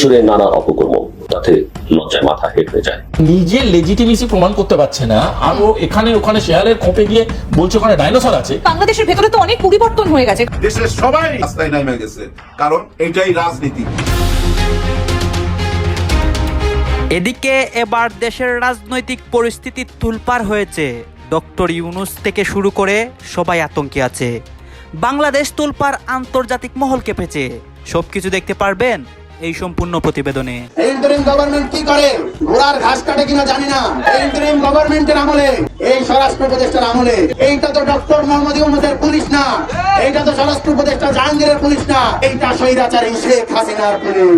সুরে নানা অপকর্ম তাতে লজ্জায় মাথা হেট হয়ে যায়। নিজের লেজিটিমেসি প্রমাণ করতে পারছে না। আরও এখানে ওখানে শেয়ারের খোপে গিয়ে বলছে ওখানে ডাইনোসর আছে। বাংলাদেশের ভেতরে তো অনেক পরিবর্তন হয়ে গেছে। দেশের সবাই রাস্তায় নেমে গেছে কারণ এটাই রাজনীতি। এদিকে এবার দেশের রাজনৈতিক পরিস্থিতি তুলপার হয়েছে। ডক্টর ইউনুস থেকে শুরু করে সবাই আতঙ্কে আছে। বাংলাদেশ তুলপার আন্তর্জাতিক মহল কেঁপেছে। সবকিছু দেখতে পারবেন এই সম্পূর্ণ প্রতিবেদনে। ইন্টারিম গভর্নমেন্ট কি করে? ঘোড়ার ঘাস কাটে কিনা জানি না। ইন্টারিম গভর্নমেন্টের আমলে এই স্বরাষ্ট্র উপদেষ্টার আমলে। এইটা তো ডক্টর মোহাম্মদ ইউনুসের পুলিশ না। এইটা তো স্বরাষ্ট্র উপদেষ্টা জাহাঙ্গীরের পুলিশ না। এইটা স্বৈরাচারী শেখ হাসিনার পুলিশ।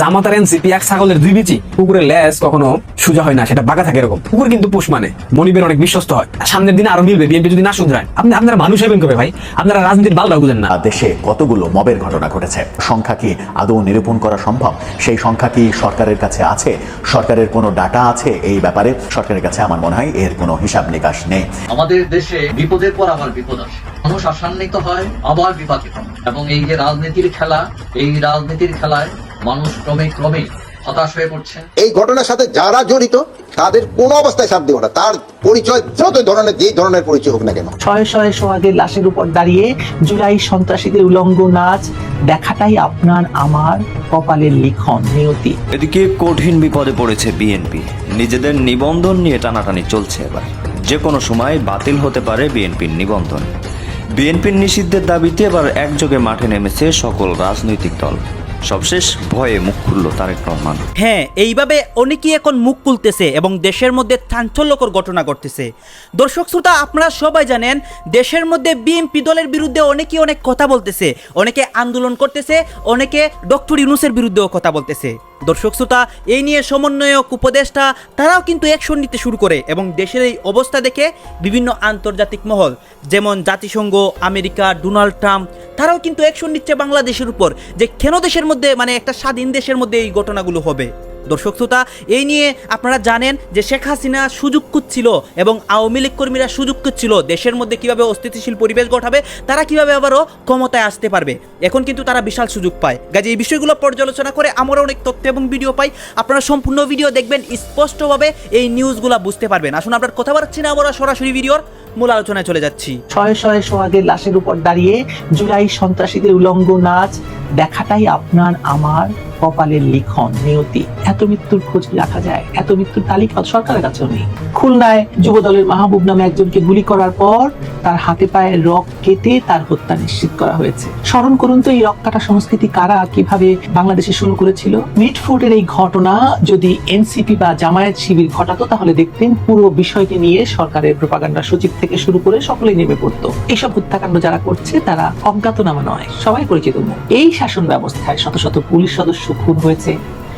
জামাতার এনসিপি এক ছাগলের দুই বিচি। কুকুরের লেজ কখনো সোজা হয় না সেটা বাঁকা থাকে এরকম। কুকুর কিন্তু পুষ মানে। মনিবের অনেক বিশ্বস্ত হয়। সামনের দিনে আরও মিলবে বিএনপি যদি না শুধরায়। আপনি আপনারা মানুষ হবেন কবে ভাই? আপনারা রাজনীতির বালটা বুঝেন না। দেশে কতগুলো মবের ঘটনা ঘটেছে? সংখ্যা কি আদৌ নিরূপণ করা সম্ভব? সেই সংখ্যা কি সরকারের কাছে আছে? সরকারের কোনো ডাটা আছে এই ব্যাপারে? সরকারের কাছে আমার মনে হয় এর কোনো হিসাব নিকাশ নেই। আমাদের দেশে বিপদের পর আবার বিপদ আসে। মানুষ আশান্বিত হয় আবার বিপাকে এবং এই যে রাজনীতির খেলা এই রাজনীতির খেলায় মানুষ ক্রমে ক্রমে হতাশ হয়ে পড়ছে। এই ঘটনার সাথে যারা জড়িত তাদের কোনো অবস্থায় সাথ দেবো না। তার পরিচয় যত ধরনের যে ধরনের পরিচয় হোক না কেন। শয়ে শয়ে সোহাগের লাশের উপর দাঁড়িয়ে জুলাই সন্ত্রাসীদের উলঙ্গ নাচ দেখাটাই আপনার, আমার কপালের লিখন, নিয়তি। এদিকে কঠিন বিপদে পড়েছে বিএনপি নিজেদের নিবন্ধন নিয়ে টানাটানি চলছে এবার। যে কোনো সময় বাতিল হতে পারে বিএনপির নিবন্ধন। বিএনপির নিষিদ্ধের দাবিতে এবার একযোগে মাঠে নেমেছে সকল রাজনৈতিক দল। সবশেষ ভয়ে মুখ খুলল তারেক রহমান। হ্যাঁ এইভাবে অনেকেই এখন মুখ খুলতেছে এবং দেশের মধ্যে চাঞ্চল্যকর ঘটনা ঘটতেছে। দর্শক শ্রোতা, আপনারা সবাই জানেন, দেশের মধ্যে বিএনপি দলের বিরুদ্ধে অনেকেই অনেক কথা বলতেছে। অনেকে আন্দোলন করতেছে, অনেকে ডক্টর ইউনুসের বিরুদ্ধেও কথা বলতেছে। দর্শক শ্রোতা, এই নিয়ে সমন্বয়ক, উপদেষ্টা, তারাও কিন্তু অ্যাকশন নিতে শুরু করে এবং দেশের এই অবস্থা দেখে বিভিন্ন আন্তর্জাতিক মহল, যেমন জাতিসংঘ, আমেরিকা, ডোনাল্ড ট্রাম্প তারাও কিন্তু অ্যাকশন নিচ্ছে বাংলাদেশের উপর যে কেন দেশের মধ্যে মানে একটা স্বাধীন দেশের মধ্যে এই ঘটনাগুলো হবে। দর্শক শ্রোতা, এই নিয়ে আপনারা জানেন যে শেখ হাসিনা সুযোগ খুঁজছিল এবং আওয়ামী লীগ কর্মীরা সুযোগ খুঁজছিল দেশের মধ্যে কীভাবে অস্থিতিশীল পরিবেশ ঘটাবে তারা কীভাবে আবারও ক্ষমতায় আসতে পারবে। এখন কিন্তু তারা বিশাল সুযোগ পায়। কাজে এই বিষয়গুলো পর্যালোচনা করে আমরা অনেক তথ্য এবং ভিডিও পাই। আপনারা সম্পূর্ণ ভিডিও দেখবেন, স্পষ্টভাবে এই নিউজগুলো বুঝতে পারবেন। আসুন আপনার কথা বাড়ছি না, আমরা সরাসরি ভিডিওর মূল আলোচনায় চলে যাচ্ছি। শয়ে শয়ে সোহাগের লাশের উপর দাঁড়িয়ে জুলাই সন্ত্রাসীদের উলঙ্গ নাচ দেখাটাই আপনার, আমার কপালের লিখন, নিয়তি, এত মৃত্যুর খোঁজ রাখা যায়, এত মৃত্যুর তালিকা সরকারের কাছেও নেই। খুলনায় যুব দলের মাহবুব নামে একজনকে গুলি করার পর তার হাতে পায়ে রক কেটে তার হত্যা নিশ্চিত করা হয়েছে। স্মরণ করুন তো, এই রক কাটা সংস্কৃতি কারা কীভাবে বাংলাদেশে শুরু করেছিল? মিটফুটের এই ঘটনা যদি এনসিপি বা জামায়াত শিবির ঘটাতো, তাহলে দেখতেন পুরো বিষয়টি নিয়ে সরকারের প্রপাগান্ডা সচিব থেকে শুরু করে সকলেই নেমে পড়তো। এইসব হত্যাকাণ্ড যারা করছে, তারা অজ্ঞাতনামা নয়, সবাই পরিচিত এই শাসন ব্যবস্থায় শত শত পুলিশ সদস্য খুন হয়েছে।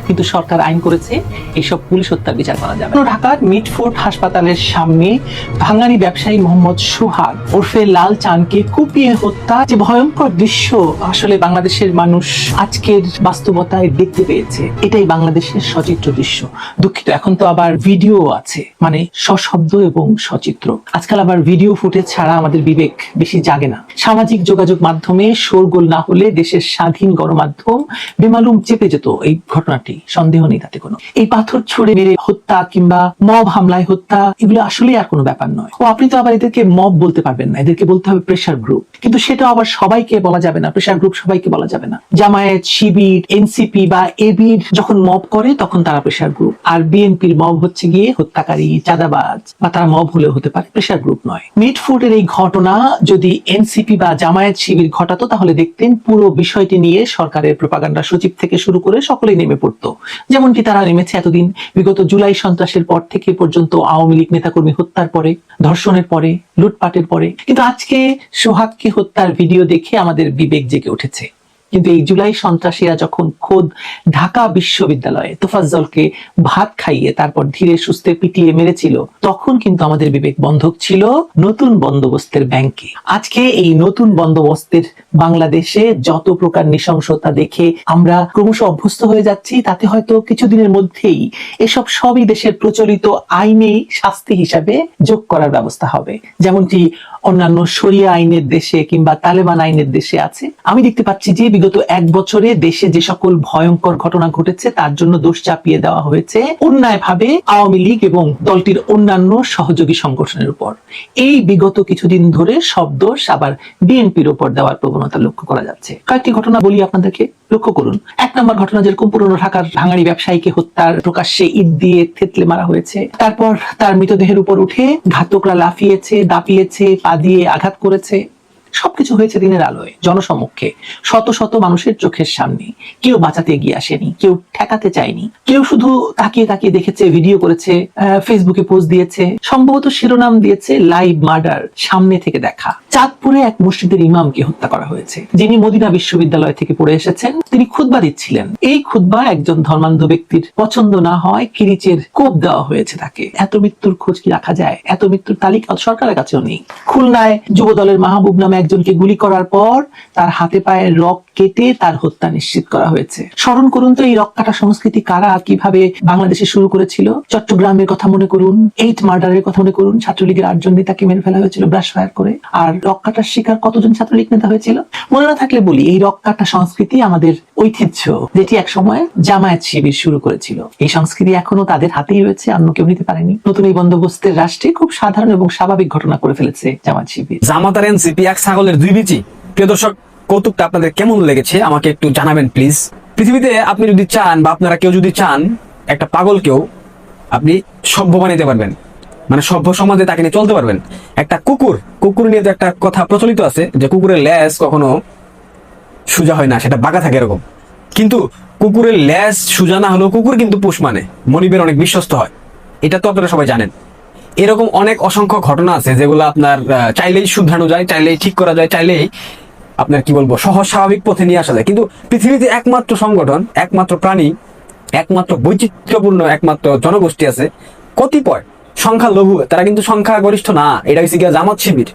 কিন্তু সরকার আইন করেছে এইসব পুলিশ হত্যার বিচার করা যাবে। ঢাকার মিটফোর্ট হাসপাতালের সামনে ভাঙারি ব্যবসায়ী মোহাম্মদ সুহাগ ওরফে লাল চানকে কুপিয়ে হত্যা। যে ভয়ঙ্কর দৃশ্য আসলে বাংলাদেশের মানুষ আজকের বাস্তবতায় দেখতে পেয়েছে। এটাই বাংলাদেশের সচিত্র দৃশ্য। দুঃখিত, এখন তো আবার ভিডিও আছে মানে সশব্দ এবং সচিত্র। আজকাল আবার ভিডিও ফুটেজ ছাড়া আমাদের বিবেক বেশি জাগে না। সামাজিক যোগাযোগ মাধ্যমে শোরগোল না হলে দেশের স্বাধীন গণমাধ্যম বেমালুম চেপে যেত এই ঘটনাটি। সন্দেহ নেই তাতে কোনো। এই পাথর ছুড়ে মেরে হত্যা কিংবা মব হামলায় হত্যা, এগুলো আসলেই আর কোনো ব্যাপার নয়। ও আপনি তো আবার এদেরকে মব বলতে পারবেন না, এদেরকে বলতে হবে প্রেশার গ্রুপ কিন্তু সেটা আবার সবাইকে বলা যাবে না প্রেশার গ্রুপ সবাইকে বলা যাবে না। জামায়াত, শিবির এনসিপি বা এবির যখন মব করে, তখন তারা প্রেশার গ্রুপ আর বিএনপির মব হচ্ছে গিয়ে হত্যাকারী, চাঁদাবাজ, বা তারা মব হলেও হতে পারে প্রেশার গ্রুপ নয়। মিটফুটের এই ঘটনা যদি এনসিপি বা জামায়াত, শিবির ঘটাতো, তাহলে দেখতেন পুরো বিষয়টি নিয়ে সরকারের প্রপাগান্ডা সচিব থেকে শুরু করে সকলেই নেমে পড়তো। যেমনটি তারা নেমেছে এতদিন। বিগত জুলাই সন্ত্রাসের পর থেকে পর্যন্ত আওয়ামী লীগ নেতাকর্মী হত্যার পরে, ধর্ষণের পরে লুটপাটের পরে। কিন্তু আজকে সোহাগকে হত্যার ভিডিও দেখে আমাদের বিবেক জেগে উঠেছে। কিন্তু এই জুলাই সন্ত্রাসীরা যখন খোদ ঢাকা বিশ্ববিদ্যালয়ে তোফাজ্জলকে ভাত খাইয়ে তারপর ধীরে সুস্থে পিটিয়ে মেরেছিল, তখন কিন্তু আমাদের বিবেক বন্ধক ছিল নতুন বন্দোবস্তের ব্যাংকে। আজকে এই নতুন বন্দোবস্তের বাংলাদেশে যত প্রকার নৃশংসতা দেখে আমরা ক্রমশ অভ্যস্ত হয়ে যাচ্ছি, তাতে হয়তো কিছুদিনের মধ্যেই এসব সবই দেশের প্রচলিত আইনে শাস্তি হিসাবে যোগ করার ব্যবস্থা হবে। যেমনটি অন্যান্য শরিয়া আইনের দেশে কিংবা তালেবান আইনের দেশে আছে। আমি দেখতে পাচ্ছি যে বিগত এক বছরে দেশে যে সকল ভয়ঙ্কর ঘটনা ঘটেছে, তার জন্য দোষ চাপিয়ে দেওয়া হয়েছে অন্যায় ভাবে আওয়ামী লীগ এবং দলটির অন্যান্য সহযোগী সংগঠনের উপর। এই বিগত কিছুদিন ধরে সব দোষ আবার বিএনপির উপর দেওয়ার প্রবণতা লক্ষ্য করা যাচ্ছে। কয়েকটি ঘটনা বলি আপনাদেরকে। লক্ষ্য করুন, এক নম্বর ঘটনা যেরকম পুরনো ঢাকার ভাঙাড়ি ব্যবসায়ীকে হত্যার প্রকাশ্যে ইট দিয়ে থেতলে মারা হয়েছে। তারপর তার মৃতদেহের উপর উঠে ঘাতকরা লাফিয়েছে, দাপিয়েছে, পা দিয়ে আঘাত করেছে। সবকিছু হয়েছে দিনের আলোয়, জনসমক্ষে, শত শত মানুষের চোখের সামনে। কেউ বাঁচাতে এগিয়ে আসেনি, কেউ ঠেকাতে চায়নি। কেউ শুধু তাকিয়ে তাকিয়ে দেখেছে ভিডিও করেছে ফেসবুকে পোস্ট দিয়েছে, সম্ভবত শিরোনাম দিয়েছে লাইভ মার্ডার সামনে থেকে দেখা। চাঁদপুরে এক মসজিদের ইমামকে হত্যা করা হয়েছে। যিনি মদিনা বিশ্ববিদ্যালয় থেকে পড়ে এসেছেন, তিনি খুতবা দিচ্ছিলেন। এই খুতবা একজন ধর্মান্ধ ব্যক্তির পছন্দ না হয় কিরিচের কোপ দেওয়া হয়েছে তাকে। এত মৃত্যুর খোঁজ কি রাখা যায়? এত মৃত্যুর তালিকা সরকারের কাছেও নেই। খুলনায় যুব দলের মাহবুব নামে একজনকে গুলি করার পর তার হাতে পায়ে রক কেটে তার হত্যা নিশ্চিত করা হয়েছে। স্মরণ করুন তো, এই রক কাটা সংস্কৃতি কারা কীভাবে বাংলাদেশে শুরু করেছিল? চট্টগ্রামের কথা মনে করুন, এইট মার্ডারের কথা মনে করুন, ছাত্রলীগের আটজন নেতাকে মেরে ফেলা হয়েছিল, ব্রাশ ফায়ার করে। আর রক কাটার শিকার কতজন ছাত্রলীগ নেতা হয়েছিল? মনে না থাকলে বলি, এই রক কাটা সংস্কৃতি আমাদের ঐতিহ্য যেটি এক সময় জামায়াত শিবির শুরু করেছিল। এই সংস্কৃতি এখনও তাদের হাতেই রয়েছে অন্য কেউ নিতে পারেনি। নতুন এই বন্দোবস্তের রাষ্ট্রে খুব সাধারণ এবং স্বাভাবিক ঘটনা করে ফেলেছে জামায়াত শিবির। জামাত আর এনসিপি এক ছাগলের দুই বিচি। প্রিয় দর্শক, কৌতুকটা আপনাদের কেমন লেগেছে আমাকে একটু জানাবেন, প্লিজ। পৃথিবীতে আপনি যদি চান বা আপনারা কেউ যদি চান, একটা পাগলকেও আপনি সভ্য বানাইতে পারবেন। মানে সভ্য সমাজে তাকে নিয়ে চলতে পারবেন। একটা কুকুর কুকুর নিয়ে তো একটা কথা প্রচলিত আছে, যে কুকুরের ল্যাস কখনো সোজা হয় না, সেটা বাঁকা থাকে এরকম। কিন্তু কুকুরের ল্যাস সোজা না হলেও কুকুর কিন্তু পুষ মানে মনিবের অনেক বিশ্বস্ত হয়। এটা তো আপনারা সবাই জানেন। এরকম অনেক অসংখ্য ঘটনা আছে যেগুলো আপনার চাইলেই শুধরানো যায়, চাইলেই ঠিক করা যায়, চাইলেই আপনার কি বলব, সহজ স্বাভাবিক পথে নিয়ে আসা যায়। কিন্তু পৃথিবীতে একমাত্র সংগঠন, একমাত্র প্রাণী, একমাত্র বৈচিত্র্যপূর্ণ, একমাত্র জনগোষ্ঠী আছে, কতিপয় সংখ্যা লঘু তারা কিন্তু সংখ্যা গরিষ্ঠ না। এটা হচ্ছে গিয়া জামাত শিবির।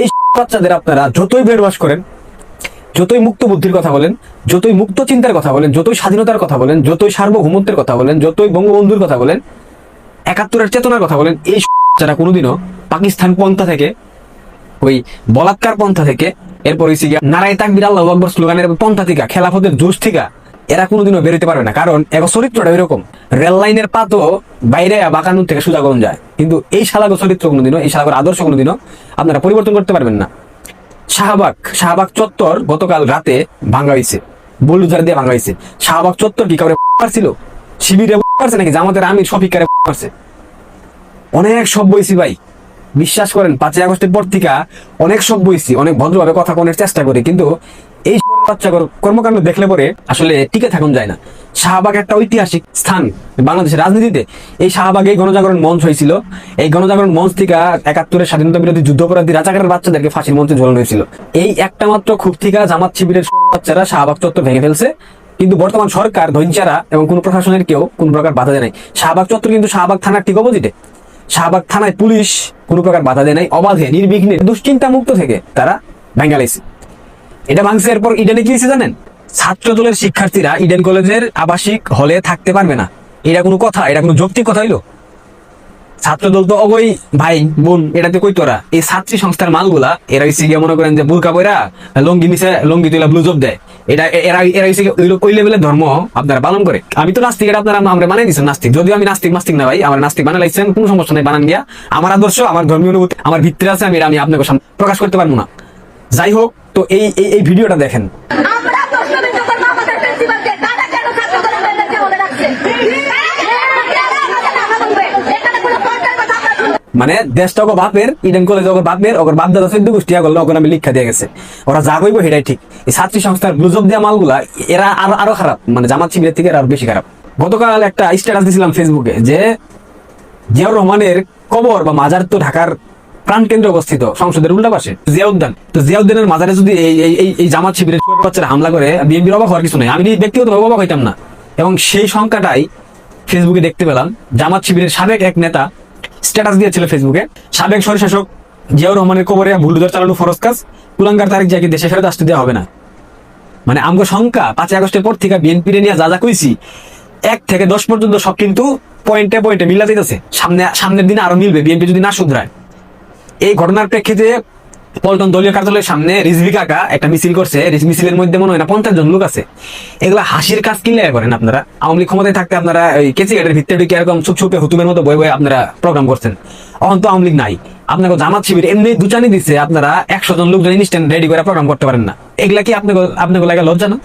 এই বাচ্চাদের আপনারা যতই ওয়াশ করেন যতই মুক্ত বুদ্ধির কথা বলেন, যতই মুক্ত চিন্তার কথা বলেন, যতই স্বাধীনতার কথা বলেন, যতই সার্বভৌমত্বের কথা বলেন, যতই বঙ্গবন্ধুর কথা বলেন, একাত্তরের চেতনার কথা বলেন, এই যারা কোনোদিনও পাকিস্তান পন্থা থেকে, ওই বলাৎকার পন্থা থেকে, এরপর হইছে গিয়া নারায় তাকবির, আল্লাহ আকবর স্লোগানের পন্থা থেকে, খেলাফতের জোশ থেকে, এরা কোনোদিনও বেরোতে পারবে না। কারণ এগো চরিত্রটা এরকম রেল লাইনের পাতো বাইরে বাঁকানুর থেকে সোজা করুন যায়। কিন্তু এই শালাগো চরিত্র কোনোদিনও, এই শালাগোর আদর্শ কোনোদিনও আপনারা পরিবর্তন করতে পারবেন না। শাহবাগ শাহবাগ চত্বর গতকাল রাতে ভাঙা হয়েছে। বুলডোজার দিয়ে ভাঙা হয়েছে। শাহবাগ চত্বর কি কাউরে পারছিল শিবিরে পারছে নাকি? জামাতের আমির শফিকারে পারছে অনেক সব বইছি ভাই। বিশ্বাস করেন, পাঁচই আগস্টের পর থেকে অনেক সব বইছি। অনেক ভদ্রভাবে কথা কোনের চেষ্টা করি, কিন্তু এই বাচ্চা কর্মকাণ্ড দেখলে পরে আসলে টিকে থাকুন যায় না। শাহবাগ একটা ঐতিহাসিক স্থান বাংলাদেশের রাজনীতিতে। এই শাহবাগে গণজাগরণ মঞ্চ হয়েছিল। এই গণজাগরণ মঞ্চ থেকে একাত্তরের স্বাধীনতা বিরোধী যুদ্ধপরাধী রাজাকারের বাচ্চাদেরকে ফাঁসির মঞ্চে ঝোলানো হয়েছিল। এই একটা মাত্র খুব থেকে জামাত শিবিরের বাচ্চারা শাহবাগ চত্বর ভেঙে ফেলছে। কিন্তু বর্তমান সরকার ধৈর্যারা এবং কোন প্রশাসনের কেউ কোন প্রকার বাধা দেয় নাই। শাহবাগ চত্বর কিন্তু শাহবাগ থানার ঠিক অপোজিটে শাহবাগ থানায় পুলিশ কোনো প্রকার বাধা দেয় নাই। অবাধে, নির্বিঘ্নে দুশ্চিন্তা মুক্ত থেকে তারা ভেঙ্গালাইছে এটা ভাঙছে, এরপর ইডেনে কি জানেন? ছাত্র দলের শিক্ষার্থীরা ইডেন কলেজের আবাসিক হলে থাকতে পারবে না। এটা কোনো কথা? এটা কোনো যৌক্তিক কথা হইল? ছাত্রদল তো অবৈ ভাই, বোন, এটাতে কই তোরা? এই ছাত্রী সংস্থার মালগুলা, এরা হচ্ছে গিয়ে মনে করেন যে বুরকা বইরা লঙ্গি নিচে লঙ্গি তুলা ব্লু জব দেয়। এটা, এরা এরা হচ্ছে ওই- লেভেলের ধর্ম আপনারা পালন করে। আমি তো নাস্তিক, এটা আপনারা আমরা বানাই দিচ্ছেন নাস্তিক। যদিও আমি নাস্তিক, মাস্তিক না ভাই, আমার নাস্তিক বানাই লাইছেন, কোনো সমস্যা নাই, বানান গিয়া। আমার আদর্শ, আমার ধর্মীয় অনুভূতি, আমার ভিত্তি আছে, আমি এটা আমি আপনাকে প্রকাশ করতে পারব না। যাই হোক তো এই এই- ভিডিওটা দেখেন। করব মনে দেশটা ওকে বাপের ইডেন কলেজ ওকে বাপের ওকে বাপ দাদা চোদ্দ গোষ্ঠী করল ওকে আমি লিখা দিয়ে গেছে। ওরা যা কইবো সেটাই ঠিক। এই ছাত্রী সংস্থার ব্লুজব দেওয়া মালগুলা এরা আরও আরও খারাপ। মানে জামাত শিবিরের থেকে আরও বেশি খারাপ। গতকাল একটা স্ট্যাটাস দিছিলাম ফেসবুকে যে জিয়াউর রহমানের কবর বা মাজার তো ঢাকার প্রাণ কেন্দ্র অবস্থিত, সংসদের উল্টা পাশে, জিয়াউদ্দান। তো জিয়াউদ্দানের মাজারে যদি এই এই জামাত শিবিরের হামলা করে, বিএনপির অবাক হওয়ার কিছু নেই। আমি ব্যক্তিগতভাবে অবাক হইতাম না। এবং সেই সংখ্যাটাই ফেসবুকে দেখতে পেলাম। জামাত শিবিরের সাবেক এক নেতা স্ট্যাটাস দিয়েছিল ফেসবুকে, সাবেক স্বরশাসক জিয়াউর রহমানের কবরে বুলডোজার চালানো ফরজ কাজ, কুলাঙ্গার তারিখ যাকে দেশে ফেরত আসতে দেওয়া হবে না। মানে আমগো সংখ্যা পাঁচই আগস্টের পর থেকে বিএনপি নিয়ে যা যা কইছি, এক থেকে দশ পর্যন্ত সব কিন্তু পয়েন্টে পয়েন্টে মিলা দিতেছে সামনে, সামনের দিনে আরও মিলবে, বিএনপি যদি না শুধরায়। এই ঘটনার প্রেক্ষিতে পল্টন দলীয় কার্যালয়ের সামনে রিজভি কাকা একটা মিছিল করছে। মিছিলের মধ্যে মনে হয় না পঞ্চাশ জন লোক আছে। এগুলা হাসির কাজ কিনলে করেন আপনারা। আওয়ামী লীগ ক্ষমতায় থাকতে আপনারা ওই কেসি গেটের ভিতরে ঢুকে এরকম চুপ চুপে হুতুমের মতো বই বই আপনারা প্রোগ্রাম করছেন। তো আওয়ামী লীগ নাই। আপনাকে জামাত শিবির এমনি দুচানি দিচ্ছে আপনারা একশো জন লোকজন ইনস্ট্যান্ট রেডি করে প্রোগ্রাম করতে পারেন না। এগুলা কি আপনাকে আপনাকে লাগে লজ্জা না?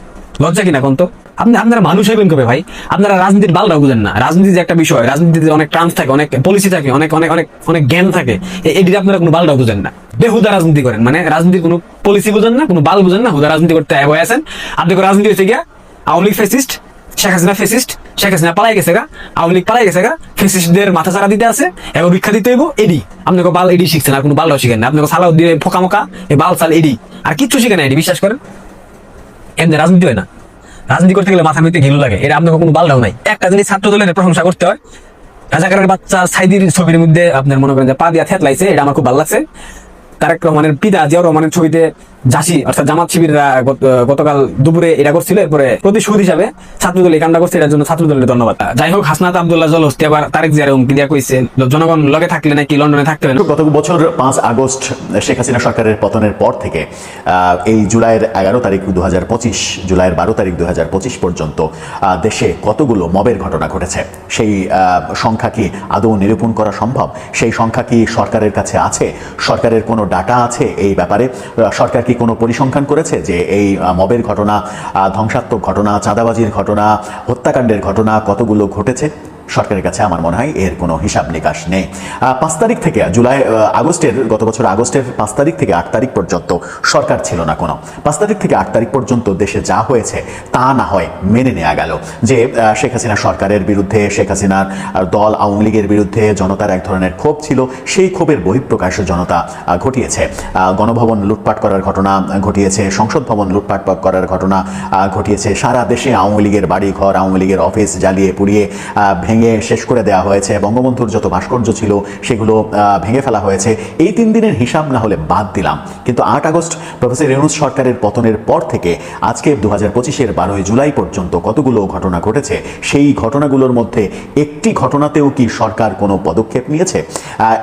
লজ্জা কিনা কোন তো? আপনি আপনারা মানুষ হইবেন কবে ভাই? আপনারা রাজনীতির বালটা বুঝেন না। রাজনীতি যে একটা বিষয়, রাজনীতিতে অনেক ট্রান্স থাকে, অনেক পলিসি থাকে, অনেক অনেক অনেক অনেক জ্ঞান থাকে। এটিতে আপনারা কোনো বালটা বুঝেন না। বেহুদা রাজনীতি করেন। মানে রাজনীতির কোনো পলিসি বুঝেন না, কোনো বাল বুঝেন না। হুদা রাজনীতি করতে আয় আছেন। আপনি রাজনীতি হচ্ছে গিয়া আওয়ামী লীগ ফেসিস্ট শেখ হাসিনা ফেসিস্ট শেখ হাসিনা পালাই গেছে গা। আওয়ামী লীগ পালাই গেছে গা। ফেসিস্টদের মাথা চারা দিতে আছে। এবং ভিক্ষা দিতে হইব এডি। আপনাকে বাল এডি শিখছেন, আর কোনো বালটাও শিখেন না। আপনাকে সালাউ দিয়ে ফোকা মোকা বাল সাল এডি। আর কিচ্ছু শিখেন না এডি, বিশ্বাস করেন? এমনি রাজনীতি হয় না। রাজনীতি করতে গেলে মাথা মধ্যে ঘিলু লাগে। এটা আপনার কোনো বালডাও নাই। একটা জিনিস ছাত্র দলের প্রশংসা করতে হয়, রাজাকারের বাচ্চা সাইদির ছবির মধ্যে আপনার মনে করেন যে পা দিয়া থেতলাইছে, এটা আমার খুব ভালো লাগছে। তারেক রহমানের পিতা জিয়াউর রহমানের ছবিতে জাসি অর্থাৎ জামাত শিবিররা গতকাল দুপুরে এটা করছিল, এরপরে প্রতিশোধ হিসাবে ছাত্রদল এই কামটা করছে, এটার জন্য ছাত্রদলের ধন্যবাদ। যাই হোক, হাসনাত আবদুল্লাহ জল হস্তি আবার তারেক জিয়ার হুমকি দিয়া কইছে। জনগণ লগে থাকলে নাকি লন্ডনে থাকতে হবে গত বছর পাঁচ আগস্ট শেখ হাসিনা সরকারের পতনের পর থেকে এই জুলাইয়ের এগারো তারিখ দু হাজার পঁচিশ, জুলাইয়ের বারো তারিখ দু হাজার পঁচিশ পর্যন্ত দেশে কতগুলো মবের ঘটনা ঘটেছে? সেই সংখ্যা কি আদৌ নিরূপণ করা সম্ভব? সেই সংখ্যা কি সরকারের কাছে আছে? সরকারের কোনো ডাটা আছে এই ব্যাপারে? সরকার কি কোনো পরিসংখ্যান করেছে যে এই মবের ঘটনা ধ্বংসাত্মক ঘটনা, চাঁদাবাজির ঘটনা, হত্যাকাণ্ডের ঘটনা কতগুলো ঘটেছে? সরকারের কাছে আমার মনে হয় এর কোনো হিসাব নিকাশ নেই। পাঁচ তারিখ থেকে, জুলাই আগস্টের, গত বছর আগস্টের পাঁচ তারিখ থেকে আট তারিখ পর্যন্ত সরকার ছিল না কোনো। পাঁচ তারিখ থেকে আট তারিখ পর্যন্ত দেশে যা হয়েছে তা না হয় মেনে নেওয়া গেল। যে শেখ হাসিনা সরকারের বিরুদ্ধে, শেখ হাসিনার দল আওয়ামী লীগের বিরুদ্ধে জনতার এক ধরনের ক্ষোভ ছিল, সেই ক্ষোভের বহিঃপ্রকাশ জনতা ঘটিয়েছে। গণভবন লুটপাট করার ঘটনা ঘটিয়েছে, সংসদ ভবন লুটপাট করার ঘটনা ঘটিয়েছে। সারা দেশে আওয়ামী লীগের বাড়ি ঘর আওয়ামী লীগের অফিস জ্বালিয়ে পুড়িয়ে ভেঙে শেষ করে দেওয়া হয়েছে, বঙ্গবন্ধুর যত ভাস্কর্য ছিল সেগুলো ভেঙে ফেলা হয়েছে। এই তিন দিনের হিসাব না হলে বাদ দিলাম। কিন্তু আট আগস্ট প্রফেসর ইউনুস সরকারের পতনের পর থেকে আজকে দু হাজার পঁচিশের বারোই জুলাই পর্যন্ত কতগুলো ঘটনা ঘটেছে, সেই ঘটনাগুলোর মধ্যে একটি ঘটনাতেও কি সরকার কোনো পদক্ষেপ নিয়েছে?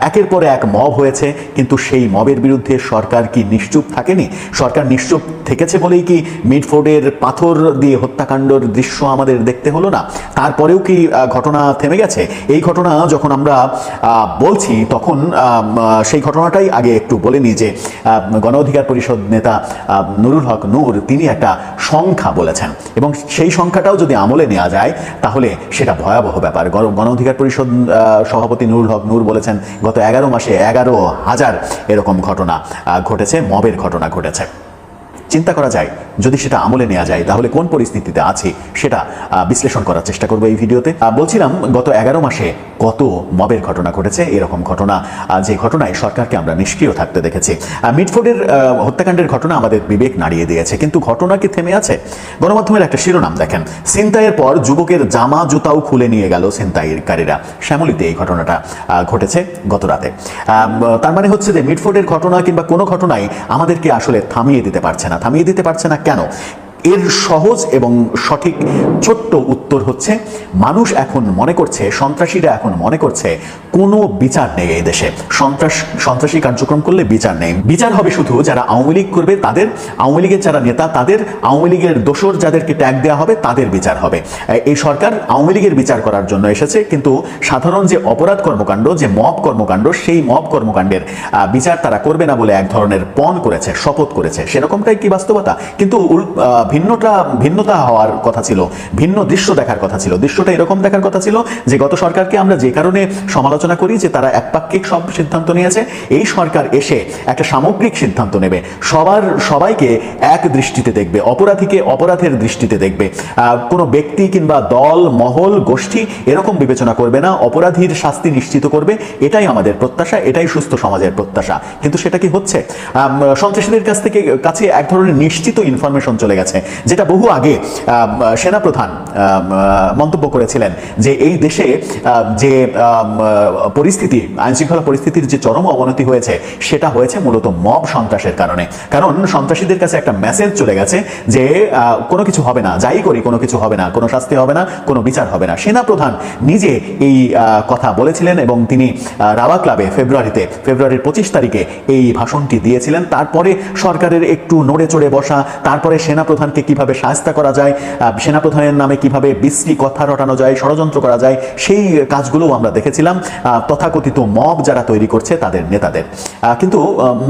একের পর এক মব হয়েছে, কিন্তু সেই মবের বিরুদ্ধে সরকার কি নিশ্চুপ থাকেনি? সরকার নিশ্চুপ থেকেছে বলেই কি মিডফোর্ডের পাথর দিয়ে হত্যাকাণ্ডের দৃশ্য আমাদের দেখতে হলো না? তারপরেও কি ঘটনা থেমে গেছে। এই ঘটনা যখন আমরা বলছি, তখন সেই ঘটনাটাই আগে একটু বলে নিই যে গণ অধিকার পরিষদ নেতা নুরুল হক নূর, তিনি একটা সংখ্যা বলেছেন। এবং সেই সংখ্যাটাও যদি আমলে নেওয়া যায়, তাহলে সেটা ভয়াবহ ব্যাপার। গণ অধিকার পরিষদ সভাপতি নুরুল হক নূর বলেছেন, গত এগারো মাসে এগারো হাজার এরকম ঘটনা ঘটেছে, মবের ঘটনা ঘটেছে। চিন্তা করা যায় যদি সেটা আমলে নেওয়া যায় তাহলে কোন পরিস্থিতিতে আছে সেটা বিশ্লেষণ করার চেষ্টা করব এই ভিডিওতে। বলছিলাম গত এগারো মাসে কত মবের ঘটনা ঘটেছে এরকম ঘটনা যে ঘটনায় সরকারকে আমরা নিষ্ক্রিয় থাকতে দেখেছি। আহ, মিটফোর্ডের হত্যাকাণ্ডের ঘটনা আমাদের বিবেক নাড়িয়ে দিয়েছে কিন্তু ঘটনা কি থেমে আছে? গণমাধ্যমের একটা শিরোনাম দেখেন ছিনতাইয়ের পর যুবকের জামা জুতাও খুলে নিয়ে গেল ছিনতাইকারীরা শ্যামলিতে এই ঘটনাটা ঘটেছে গত রাতে। তার মানে হচ্ছে যে মিটফোর্ডের ঘটনা কিংবা কোনো ঘটনাই আমাদেরকে আসলে থামিয়ে দিতে পারছে না। থামিয়ে দিতে পারছে না কেন? এর সহজ এবং সঠিক ছোট্ট উত্তর হচ্ছে, মানুষ এখন মনে করছে, সন্ত্রাসীরা এখন মনে করছে, কোনো বিচার নেই এই দেশে। সন্ত্রাস, সন্ত্রাসী কার্যক্রম করলে বিচার নেই। বিচার হবে শুধু যারা আওয়ামী লীগ করবে, তাদের, আওয়ামী লীগের যারা নেতা, তাদের, আওয়ামী লীগের দোসর যাদেরকে ট্যাগ দেওয়া হবে, তাদের বিচার হবে। এই সরকার আওয়ামী লীগের বিচার করার জন্য এসেছে, কিন্তু সাধারণ যে অপরাধ কর্মকাণ্ড, যে মব কর্মকাণ্ড, সেই মব কর্মকাণ্ডের বিচার তারা করবে না বলে এক ধরনের পণ করেছে, শপথ করেছে। সেরকমটাই কি বাস্তবতা? কিন্তু ভিন্নটা ভিন্নতা হওয়ার কথা ছিল, ভিন্ন দৃশ্য দেখার কথা ছিল। দৃশ্যটা এরকম দেখার কথা ছিল যে গত সরকারকে আমরা যে কারণে সমালোচনা করি যে তারা একপাক্ষিক সব সিদ্ধান্ত নিয়েছে, এই সরকার এসে একটা সামগ্রিক সিদ্ধান্ত নেবে। সবার, সবাইকে এক দৃষ্টিতে দেখবে, অপরাধীকে অপরাধের দৃষ্টিতে দেখবে। কোনো ব্যক্তি কিংবা দল, মহল, গোষ্ঠী এরকম বিবেচনা করবে না, অপরাধীর শাস্তি নিশ্চিত করবে, এটাই আমাদের প্রত্যাশা, এটাই সুস্থ সমাজের প্রত্যাশা। কিন্তু সেটা কি হচ্ছে? সন্ত্রাসীদের কাছ থেকে, কাছে এক ধরনের নিশ্চিত ইনফরমেশন চলে গেছে। যেটা বহু আগে সেনাপ্রধান মন্তব্য করেছিলেন যে এই দেশে যে পরিস্থিতি আইন শৃঙ্খলা পরিস্থিতির যে চরম অবনতি হয়েছে, সেটা হয়েছে মূলত মব সন্ত্রাসের কারণে। কারণ সন্ত্রাসীদের কাছে একটা মেসেজ চলে গেছে যে কোনো কিছু হবে না, যাই করি, কোনো কিছু হবে না, কোনো শাস্তি হবে না, কোনো বিচার হবে না। সেনাপ্রধান নিজে এই কথা বলেছিলেন এবং তিনি রাওয়া ক্লাবে ফেব্রুয়ারিতে, ফেব্রুয়ারির পঁচিশ তারিখে এই ভাষণটি দিয়েছিলেন। তারপরে সরকারের একটু নড়ে চড়ে বসা, তারপরে সেনাপ্রধানকে কীভাবে সাহায্য করা যায় সেনাপ্রধানের নামে কীভাবে বিশ্রী কথা রটানো যায় ষড়যন্ত্র করা যায় সেই কাজগুলোও আমরা দেখেছিলাম। তথাকথিত মব যারা তৈরি করছে তাদের নেতাদের। কিন্তু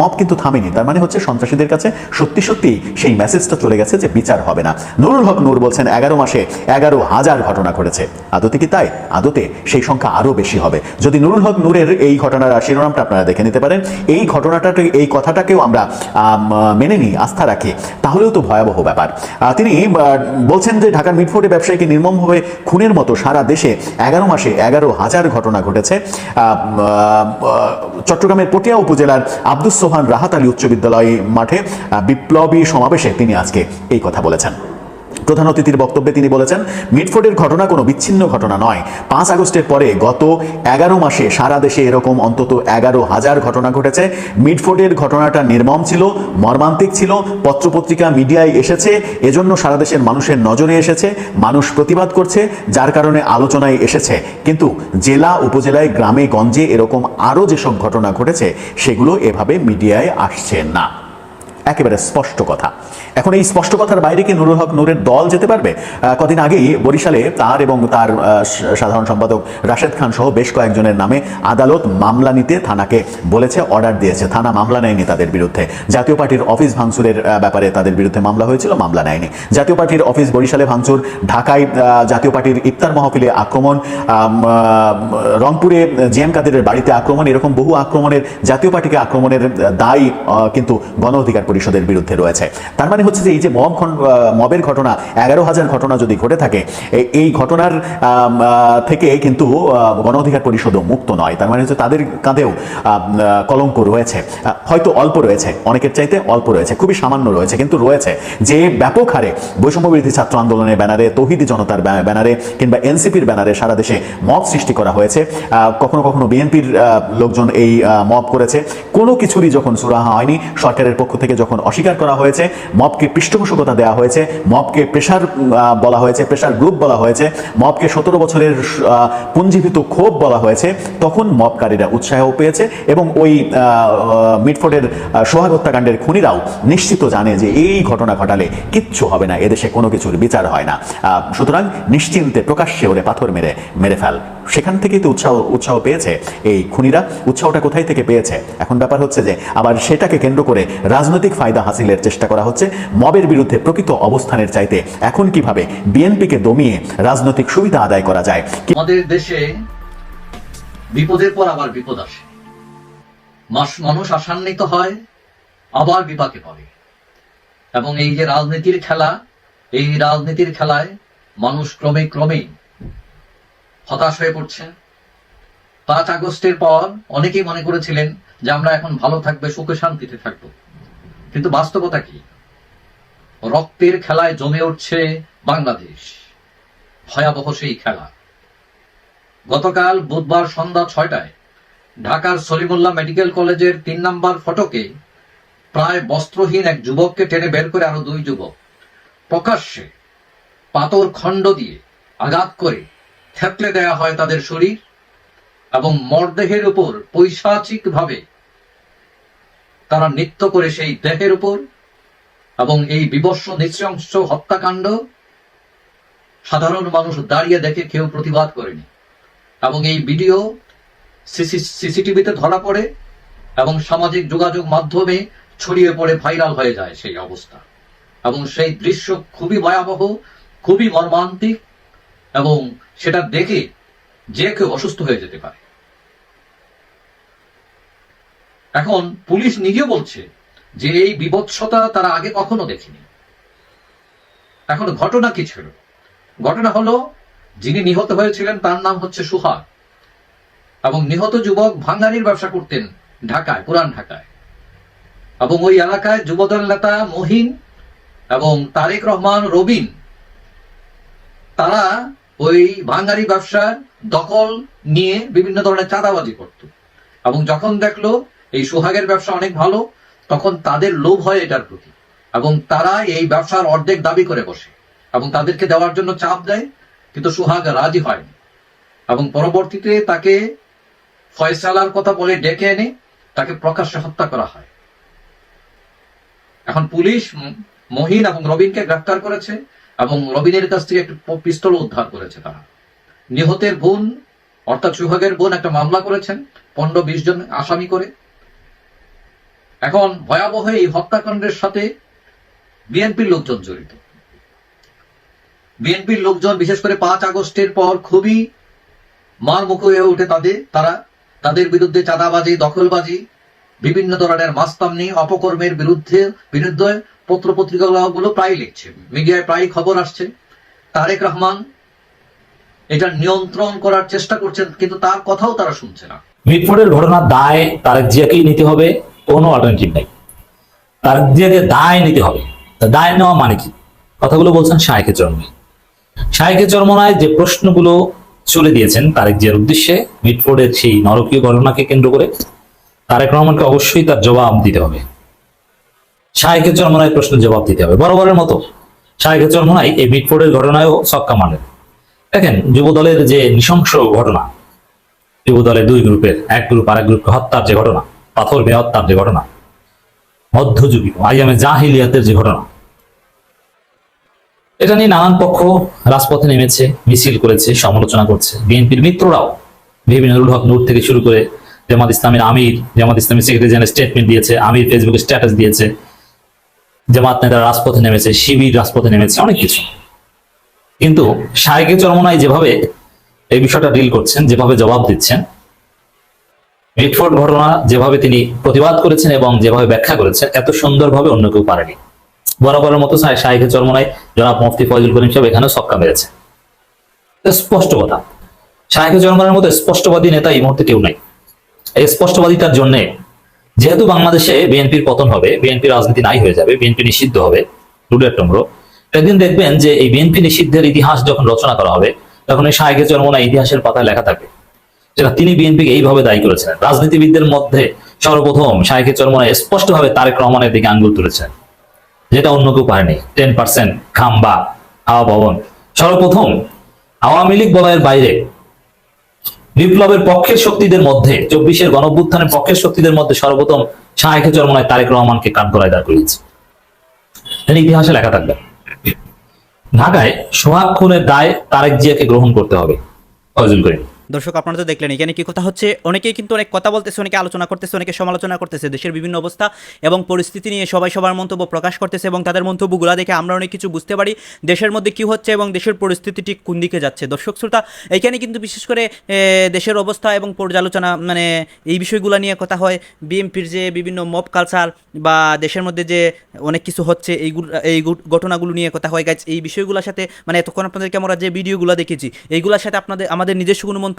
মব কিন্তু থামেনি। তার মানে হচ্ছে সন্ত্রাসীদের কাছে সত্যি সত্যি সেই মেসেজটা চলে গেছে যে বিচার হবে না। নুরুল হক নূর বলছেন এগারো মাসে এগারো হাজার ঘটনা ঘটেছে। আদতে কি তাই? আদতে সেই সংখ্যা আরও বেশি হবে। যদি নুরুল হক নূরের এই ঘটনার শিরোনামটা আপনারা দেখে নিতে পারেন এই ঘটনাটা এই কথাটাকেও আমরা আম, মেনে নিই আস্থা রাখি। তাহলেও তো ভয়াবহ ব্যাপার। আহ, তিনি বলছেন যে ঢাকার মিটফোর্টে ব্যবসায়ীকে নির্মমভাবে খুনের মতো সারা দেশে এগারো মাসে এগারো হাজার ঘটনা ঘটেছে। চট্টগ্রামের পটিয়া উপজেলার আব্দুস সোহান রাহাত আলী উচ্চ বিদ্যালয় মাঠে বিপ্লবী সমাবেশে তিনি আজকে এই কথা বলেছেন। প্রধান অতিথির বক্তব্যে তিনি বলেছেন মিটফোর্ডের ঘটনা কোনো বিচ্ছিন্ন ঘটনা নয়। পাঁচ আগস্টের পরে গত এগারো মাসে সারা দেশে এরকম অন্তত এগারো হাজার ঘটনা ঘটেছে। মিটফোর্ডের ঘটনাটা নির্মম ছিল, মর্মান্তিক ছিল, পত্রপত্রিকা, মিডিয়ায় এসেছে, এজন্য সারা দেশের মানুষের নজরে এসেছে, মানুষ প্রতিবাদ করছে, যার কারণে আলোচনায় এসেছে। কিন্তু জেলা, উপজেলায়, গ্রামে, গঞ্জে এরকম আরও যেসব ঘটনা ঘটেছে, সেগুলো এভাবে মিডিয়ায় আসছে না। একেবারে স্পষ্ট কথা। এখন এই স্পষ্ট কথার বাইরে কি নুরুল হক নূরের দল যেতে পারবে? কদিন আগেই বরিশালে তার এবং তার সাধারণ সম্পাদক রাশেদ খান সহ বেশ কয়েকজনের নামে আদালত মামলা নিতে থানাকে বলেছে, অর্ডার দিয়েছে। থানা মামলা নেয়নি তাদের বিরুদ্ধে। জাতীয় পার্টির অফিস ভাঙচুরের ব্যাপারে তাদের বিরুদ্ধে মামলা হয়েছিল, মামলা নেয়নি। জাতীয় পার্টির অফিস বরিশালে ভাঙচুর, ঢাকায় জাতীয় পার্টির ইফতার মহফিলে আক্রমণ রংপুরে জি এম কাদেরের বাড়িতে আক্রমণ, এরকম বহু আক্রমণের, জাতীয় পার্টিকে আক্রমণের দায় কিন্তু গণ অধিকার পরিষদের বিরুদ্ধে রয়েছে। তার মানে হচ্ছে যে এই যে মব মবের ঘটনা, এগারো হাজার ঘটনা যদি ঘটে থাকে এই ঘটনার থেকে কিন্তু গণ অধিকার পরিষদও মুক্ত নয়। তার মানে হচ্ছে তাদের কাঁধেও কলঙ্ক রয়েছে। হয়তো অল্প রয়েছে, অনেকের চাইতে অল্প রয়েছে, খুবই সামান্য রয়েছে, কিন্তু রয়েছে। যে ব্যাপক হারে বৈষম্য বিরোধী ছাত্র আন্দোলনের ব্যানারে, তহিদি জনতার ব্যানারে, কিংবা এনসিপির ব্যানারে সারা দেশে মব সৃষ্টি করা হয়েছে কখনো কখনো বিএনপির লোকজন এই মব করেছে। কোনো কিছুরই যখন সুরাহা হয়নি, সরকারের পক্ষ থেকে যখন অস্বীকার করা হয়েছে মবকে পৃষ্ঠপোষকতা দেওয়া হয়েছে, মবকে প্রেশার বলা হয়েছে প্রেশার গ্রুপ বলা হয়েছে, মবকে সতেরো বছরের পুঞ্জীভূত ক্ষোভ বলা হয়েছে, তখন মবকারীরা উৎসাহ পেয়েছে এবং ওই মিটফোর্ডের সোহাগ হত্যাকাণ্ডের খুনিরাও নিশ্চিত জানে যে এই ঘটনা ঘটালে কিচ্ছু হবে না, এদেশে কোনো কিছুর বিচার হয় না। সুতরাং নিশ্চিন্তে প্রকাশ্যে ওরে পাথর মেরে মেরে ফেল। সেখান থেকেই তো উৎসাহ উৎসাহ পেয়েছে এই খুনিরা। উৎসাহটা কোথায় থেকে পেয়েছে? এখন ব্যাপার হচ্ছে যে, আবার সেটাকে কেন্দ্র করে রাজনৈতিক ফায়দা হাসিলের চেষ্টা করা হচ্ছে। মবের বিরুদ্ধে প্রকৃত অবস্থানের চাইতে এখন কীভাবে বিএনপিকে দমিয়ে রাজনৈতিক সুবিধা আদায় করা যায়? আমাদের দেশে বিপদের পর আবার বিপদ আসে। মানুষ আশান্বিত হয়, আবার বিপাকে পড়ে। এবং এই যে রাজনীতির খেলা, এই রাজনীতির খেলায় মানুষ ক্রমে ক্রমে হতাশ হয়ে পড়ছে। পাঁচ আগস্টের পর অনেকেই মনে করেছিলেন যে আমরা এখন ভালো থাকবে, সুখে শান্তিতে থাকব। কিন্তু বাস্তবতা কি? রক্তের খেলায় জমে উঠছে বাংলাদেশ। ভয়াবহ সেই খেলা। গতকাল বুধবার সন্ধ্যা ছয়টায় ঢাকার সলিমুল্লাহ মেডিকেল কলেজের তিন নম্বর ফটকে প্রায় বস্ত্রহীন এক যুবককে টেনে বের করে আরও দুই যুবক প্রকাশ্যে পাথর খণ্ড দিয়ে আঘাত করে থেতলে দেয়া হয় তাদের শরীর এবং মরদেহের উপর পৈশাচিক ভাবে তারা নৃত্য করে সেই দেহের উপর এবং এই বিবস্ব নৃশংস হত্যাকাণ্ড সাধারণ মানুষ দাঁড়িয়ে দেখে কেউ প্রতিবাদ করেনি। এবং এই ভিডিও সিসিটিভিতে ধরা পড়ে এবং সামাজিক যোগাযোগ মাধ্যমে ছড়িয়ে পড়ে ভাইরাল হয়ে যায় সেই অবস্থা। এবং সেই দৃশ্য খুবই ভয়াবহ, খুবই মর্মান্তিক এবং সেটা দেখে যে কেউ অসুস্থ হয়ে যেতে পারে। এখন পুলিশ নিজেও বলছে যে এই বিভৎসতা তারা আগে কখনো দেখেনি। এখন ঘটনা কি ছিল? ঘটনা হলো, যিনি নিহত হয়েছিলেন তার নাম হচ্ছে সুহাগ এবং নিহত যুবক ভাঙ্গারির ব্যবসা করতেন ঢাকায়, পুরান ঢাকায়। এবং ওই এলাকায় যুবদল নেতা মহিন এবং তারেক রহমান, রবিন, তারা ওই ভাঙ্গারি ব্যবসার দখল নিয়ে বিভিন্ন ধরনের চাঁদাবাজি করত। এবং যখন দেখল এই সোহাগের ব্যবসা অনেক ভালো, তখন তাদের লোভ হয় এটার প্রতি। এবং তারা এই ব্যবসার অর্ধেক দাবি করে বসে। এবং তাদেরকে দেওয়ার জন্য চাপ দেয়, কিন্তু সোহাগ রাজি হয়নি এবং পরবর্তীতে তাকে ফয়সালার কথা বলে ডেকে এনে তাকে প্রকাশ্যে হত্যা করা হয়। এখন পুলিশ, মহিন এবং রবিনকে গ্রেফতার করেছে। এবং রবিনের কাছ থেকে একটি পিস্তল উদ্ধার করেছে তারা। নিহতের বোন, অর্থাৎ সুহাগের বোন, একটা মামলা করেছেন পনেরো বিশ জন আসামি করে। এখন ভয়াবহ এই হত্যাকাণ্ডের সাথে বিএনপির লোকজন জড়িত। বিএনপির লোকজন, বিশেষ করে পাঁচ আগস্টের পর খুবই মার মারমুখ হয়ে ওঠে তাদের, তারা তাদের বিরুদ্ধে চাঁদাবাজি, দখলবাজি, বিভিন্ন ধরনের মাস্তামনি অপকর্মের বিরুদ্ধে বিরুদ্ধে পত্র পত্রিকাগুলো প্রায় লিখছে। মিডিয়ায় প্রায় খবর আসছে। তারেক রহমান এটা নিয়ন্ত্রণ করার চেষ্টা করছেন, কিন্তু তার কথাও তারা শুনছে না। মিটফোর্ডের ঘটনার দায় তারেক জিয়াকেই নিতে হবে, কোনো অল্টারনেটিভ নেই। তারেক জিয়াকে দায় নিতে হবে। দায় নেওয়া মানে কি? কথাগুলো বলছেন শাহেকে চরমে শাহেকে চরমনায় যে প্রশ্নগুলো চলে দিয়েছেন তারেক জিয়ার উদ্দেশ্যে মিটফোর্ডের সেই নরকীয় ঘটনাকে কেন্দ্র করে তারেক রহমানকে অবশ্যই তার জবাব দিতে হবে। শাহেকে চরমনায় প্রশ্নের জবাব দিতে হবে। বরাবরের মতো। শাহেকে চরমনায় এই মিটফোর্ডের ঘটনায়ও সক্কা মানেন দেখেন যুব দলের যে নৃশংস ঘটনা যুব দলের দুই গ্রুপের, এক গ্রুপ আরেক গ্রুপকে হত্যার যে ঘটনা, পাথর বেয়ে হত্যার যে ঘটনা মধ্যযুগীয় আইয়ামে জাহিলিয়াতের যে ঘটনা, এটা নিয়ে নানান পক্ষ রাজপথে নেমেছে, মিছিল করেছে, সমালোচনা করছে। বিএনপির মিত্ররাও বিভিন্ন নুরুল হক নূর থেকে শুরু করে জামাত ইসলামের আমির, জামাত ইসলামের সেক্রেটারি জেনারেল স্টেটমেন্ট দিয়েছে, আমির ফেসবুকে স্ট্যাটাস দিয়েছে। জামাত নেতারা রাজপথে নেমেছে, শিবির রাজপথে নেমেছে, অনেক কিছু। কিন্তু শাহেকে চরমনায় যেভাবে এই বিষয়টা ডিল করছেন, যেভাবে জবাব দিচ্ছেন, মিটফোর্ড ঘটনা যেভাবে তিনি প্রতিবাদ করেছেন এবং যেভাবে ব্যাখ্যা করেছেন, এত সুন্দরভাবে অন্য কেউ পারেনি। বরাবরের মতো শাহেকে চরমনায় জনাব মুফতি ফয়জুল করিম সাহেব এখানে সক্কা মেরেছে। স্পষ্ট কথা। শাহেকে চরমনার মতো স্পষ্টবাদী নেতা এই মুহূর্তে কেউ নাই। এই স্পষ্টবাদিতার জন্য যেহেতু বাংলাদেশে বিএনপির পতন হবে, বিএনপি রাজনীতি নাই হয়ে যাবে, বিএনপি নিষিদ্ধ হবে রুডের টমরো একদিন দেখবেন যে এই বিএনপি নিষিদ্ধের ইতিহাস যখন রচনা করা হবে, তখন এই শাহেকে চরমনা ইতিহাসের পাতায় লেখা থাকবে যেটা তিনি বিএনপিকে এইভাবে দায়ী করেছেন রাজনীতিবিদদের মধ্যে সর্বপ্রথম শাহেকে চরমনা স্পষ্টভাবে তারেক রহমানের দিকে আঙ্গুল তুলেছেন। যেটা অন্য কেউ পারেনি। টেন পার্সেন্ট খাম্বা হাওয়া ভবন সর্বপ্রথম আওয়ামী লীগ বলয়ের বাইরে বিপ্লবের পক্ষের শক্তিদের মধ্যে, চব্বিশের গণভ্যুত্থানের পক্ষের শক্তিদের মধ্যে সর্বপ্রথম শাহেখে চরমনায় তারেক রহমানকে কাঠগড়ায় দাঁড় করিয়েছে। ইতিহাসে লেখা থাকবে, ঢাকায় সোহাগ খুনের দায় তারেক জিয়াকে গ্রহণ করতে হবে। ফয়জুল করিম। দর্শক, আপনারা তো দেখলেন, এখানে কি কথা হচ্ছে? অনেকেই কিন্তু অনেক কথা বলতেছে, অনেকে আলোচনা করতেছে, অনেকে সমালোচনা করতেছে, দেশের বিভিন্ন অবস্থা এবং পরিস্থিতি নিয়ে সবাই সবার মন্তব্য প্রকাশ করতেছে এবং তাদের মন্তব্যগুলো দেখে আমরা অনেক কিছু বুঝতে পারি দেশের মধ্যে কি হচ্ছে এবং দেশের পরিস্থিতি ঠিক কোন দিকে যাচ্ছে। দর্শক, শ্রোতা, এখানে কিন্তু বিশেষ করে দেশের অবস্থা এবং পর্যালোচনা মানে এই বিষয়গুলো নিয়ে কথা হয়। বিএমপির যে বিভিন্ন মব কালচার বা দেশের মধ্যে যে অনেক কিছু হচ্ছে এই গু- ঘটনাগুলো নিয়ে কথা হয়। গাইজ, এই বিষয়গুলোর সাথে মানে এতক্ষণ আপনাদেরকে আমরা যে ভিডিওগুলো দেখেছি, এইগুলোর সাথে আপনাদের, আমাদের নিজস্ব কোনো মন্তব্য